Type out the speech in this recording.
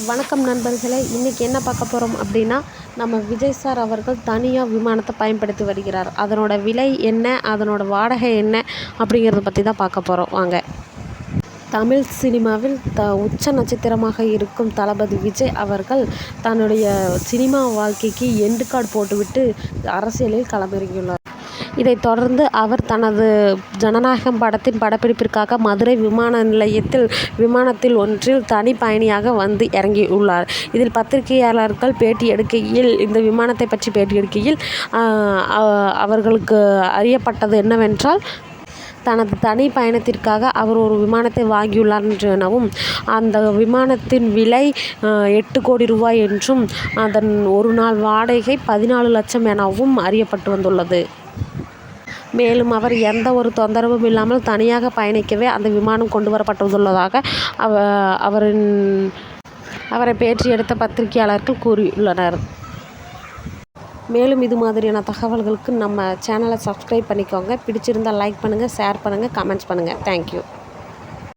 வணக்கம் நண்பர்களே இன்றைக்கி என்ன பார்க்க போகிறோம் அப்படின்னா நம்ம விஜய் சார் அவர்கள் தனியாக விமானத்தை பயன்படுத்தி வருகிறார். அதனோட விலை என்ன அதனோட வாடகை என்ன அப்படிங்கிறத பற்றி தான் பார்க்க போகிறோம் வாங்க. தமிழ் சினிமாவில் த உச்ச நட்சத்திரமாக இருக்கும் தளபதி விஜய் அவர்கள் தன்னுடைய சினிமா வாழ்க்கைக்கு எண்டு கார்டு போட்டுவிட்டு அரசியலில் களமிறங்கியுள்ளார். இதைத் தொடர்ந்து அவர் தனது ஜனநாயகம் படத்தின் படப்பிடிப்பிற்காக மதுரை விமான நிலையத்தில் விமானத்தில் ஒன்றில் தனி பயணியாக வந்து இறங்கியுள்ளார். இதில் பத்திரிகையாளர்கள் பேட்டி எடுக்கையில் இந்த விமானத்தை பற்றி பேட்டி எடுக்கையில் அவர்களுக்கு அறியப்பட்டது என்னவென்றால் தனது தனி பயணத்திற்காக அவர் ஒரு விமானத்தை வாங்கியுள்ளார் எனவும் அந்த விமானத்தின் விலை எட்டு கோடி ரூபாய் என்றும் அதன் ஒரு நாள் வாடகை பதினாலு லட்சம் எனவும் அறியப்பட்டு வந்துள்ளது. மேலும் அவர் எந்த ஒரு தொந்தரவும் இல்லாமல் தனியாக பயணிக்கவே அந்த விமானம் கொண்டு வரப்பட்டுள்ளதாக அவ அவரின் அவரை பேற்றி எடுத்த பத்திரிகையாளர்கள் கூறியுள்ளனர். மேலும் இது மாதிரியான தகவல்களுக்கு நம்ம சேனலை சப்ஸ்கிரைப் பண்ணிக்கோங்க. பிடிச்சிருந்தால் லைக் பண்ணுங்கள் ஷேர் பண்ணுங்கள் கமெண்ட்ஸ் பண்ணுங்கள் தேங்க்யூ